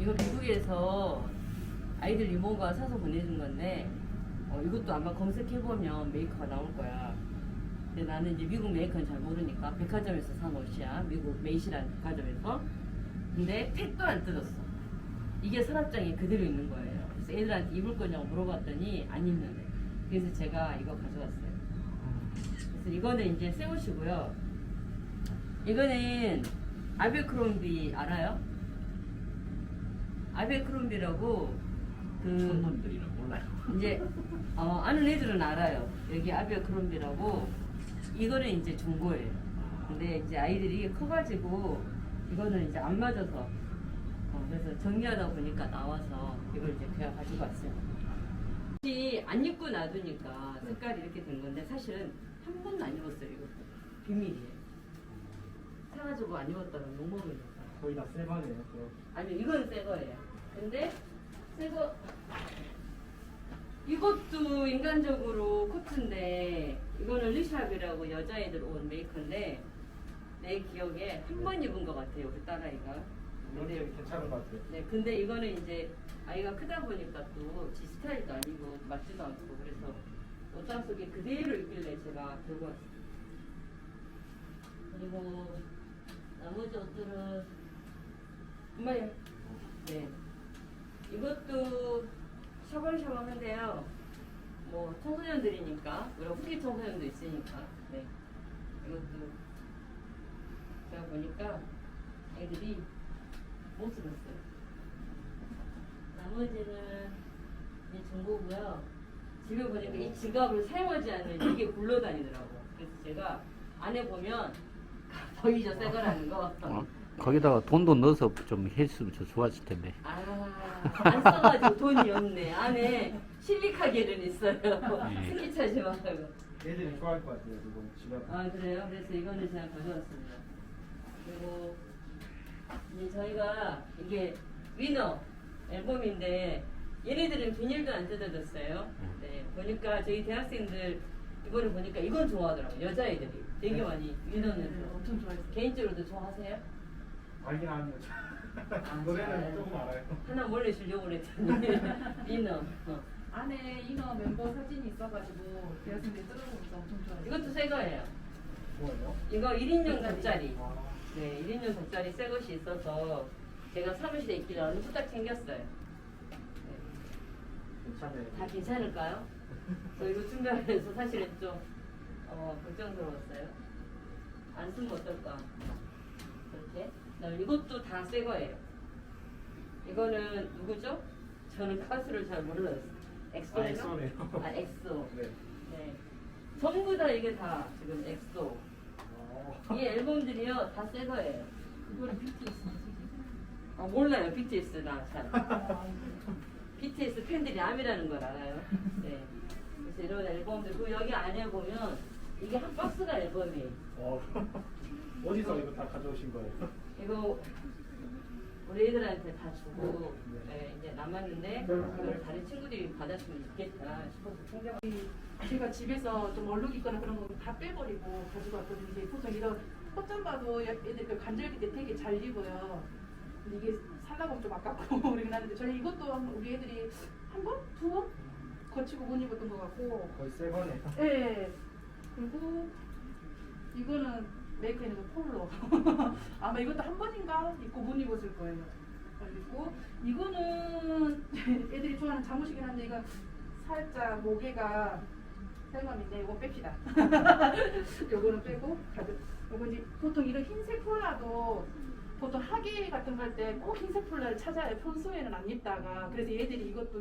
이거 미국에서 아이들 이모가 사서 보내준 건데 어, 이것도 아마 검색해보면 메이커가 나올 거야. 근데 나는 이제 미국 메이커는 잘 모르니까 백화점에서 산 옷이야. 미국 메이시라는 백화점에서. 근데 택도 안 뜯었어. 이게 서랍장에 그대로 있는 거예요. 그래서 애들한테 입을 거냐고 물어봤더니 안 입는데. 그래서 제가 이거 가져왔어요. 그래서 이거는 이제 새 옷이고요. 이거는 아베크롬비 알아요? 아베크롬비라고 그 손놈들이랑 몰라요. 이제 어, 아는 애들은 알아요. 여기 아베크롬비라고 이거는 이제 중고예요. 근데 이제 아이들이 커가지고 이거는 이제 안 맞아서 어, 그래서 정리하다 보니까 나와서 이걸 이제 그냥 가지고 왔어요. 혹시 안 입고 놔두니까 색깔이 이렇게 된 건데 사실은 한 번도 안 입었어요. 이것도 비밀이에요. 사가지고 안 입었다면 욕 먹으니까. 거의 다. 또. 아니 이건 새 거예요. 근데 새거 이것도 인간적으로 코트인데 이거는 리샵이라고 여자애들 옷 메이커인데 내 기억에 한 번 입은 것 같아요 우리 딸아이가. 이렇게 근데 괜찮은 것 같아요. 네 근데 이거는 이제 아이가 크다 보니까 또 지 스타일도 아니고 맞지도 않고 그래서 옷장 속에 그대로 있길래 제가 들고 왔어요. 그리고 나머지 옷들은 엄마요. 네. 이것도 샤방샤방한데요. 뭐 청소년들이니까 우리 후기 청소년도 있으니까. 네. 이것도 제가 보니까 애들이 못 쓰겠어요. 나머지는 이제 중고고요. 집에 보니까 이 지갑을 사용하지 않는 이게 굴러다니더라고요. 그래서 제가 안에 보면 보이죠 새 거라는 거. 어? 거기다가 돈도 넣어서 좀 했으면 더 좋았을 텐데. 아, 안 써가지고 돈이 없네. 안에 실리카겔은 있어요. 네. 스키 차지 말고. 애들이 좋아할 것 같아요. 이거 집에. 아, 그래요? 그래서 이거는 제가 가져왔습니다. 그리고 이제 저희가 이게 위너 앨범인데 얘네들은 비닐도 안 뜯어졌어요. 네, 보니까 저희 대학생들 이거를 보니까 이건 좋아하더라고요. 여자애들이 되게 네. 많이 위너는 엄청 좋아했어요. 개인적으로도 좋아하세요? 알긴 아니요. 노래는 조금 알아요. 하나 몰래 주려고 그랬더니 위너. 어. 안에 이너 멤버 사진이 있어가지고 대학생들이 뜯어보면서 엄청 좋아했어요. 이것도 새 거예요. 뭐예요? 이거 1인용 돗자리. 아, 네, 1인용 돗자리 새 것이 있어서 제가 사무실에 있길래 어느 후딱 챙겼어요. 네, 괜찮아요. 다 괜찮을까요? 저 이거 준비하면서 사실은 좀 어, 걱정스러웠어요. 안 쓰면 어떨까? 이렇게. 그다음에 이것도 다 새 거예요. 이거는 누구죠? 저는 가수를 잘 몰라요. 엑소인가? 아, 엑소네요. 아, 엑소. 네. 네. 전부 다 이게 다 지금 엑소. 어. 이 앨범들이요 다 새 거예요. 그거는 BTS 아, 몰라요 BTS 나 잘. 아, BTS 팬들이 암이라는 걸 알아요. 네. 그래서 이런 앨범들 그 여기 안에 보면 이게 한 박스가 앨범이에요. 어. 어디서 이거 다 가져오신 거예요? 이거 우리 애들한테 다 주고 네, 이제 남았는데 이걸 다른 친구들이 받았으면 좋겠다 싶어서 챙겨. 제가 집에서 좀 얼룩 있거나 그런 거 다 빼버리고 가지고 왔거든요. 이게 보통 이런 봐도 애들 그 간절기 때 되게 잘 입어요. 근데 이게 살라고 좀 아깝고 그러긴 하는데 저희 이것도 한- 우리 애들이 한 번? 두 번? 거치고 못 입었던 것 같고 거의 세반이에요. 예. 그리고 이거는 메이크인의 폴로. 아마 이것도 한 번인가 입고 못 입었을 거예요. 그리고 이거는 애들이 좋아하는 잠옷이긴 한데 이거 살짝 목에가 생감인데 이거 뺍시다. 요거는 빼고 가져. 요거 이제 보통 이런 흰색 폴라도 보통 학예 같은 거 할 때 꼭 흰색 폴라를 찾아요. 평소에는 안 입다가 그래서 얘들이 이것도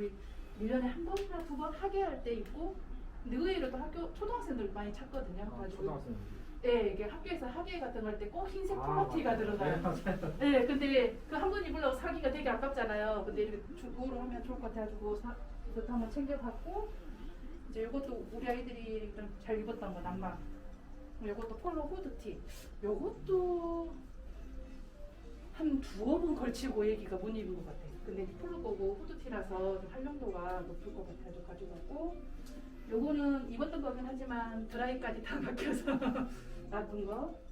1년에 한 번이나 두 번 학예 할때 입고 근데 의외로 또 학교 초등학생들 많이 찾거든요. 아, 초등학생. 네, 이게 학교에서 학예 같은 거할때꼭 흰색 아, 폴라티가 맞아요. 들어가요. 네, 맞아요. 네, 근데 그 한 번 입으려고 사기가 되게 아깝잖아요. 근데 이렇게 주고로 하면 좋을 것 같아가지고 사, 이것도 한번 챙겨봤고 이제 이것도 우리 아이들이 좀 잘 입었던 거 남방. 이것도 폴로 후드티. 이것도 한 두어 번 걸치고 애기가 못 입은 것 같아요. 근데 폴로 거고 후드티라서 좀 활용도가 높을 것 같아서 가져갔고 요거는 입었던 거긴 하지만 드라이까지 다 막혀서 놔둔 거.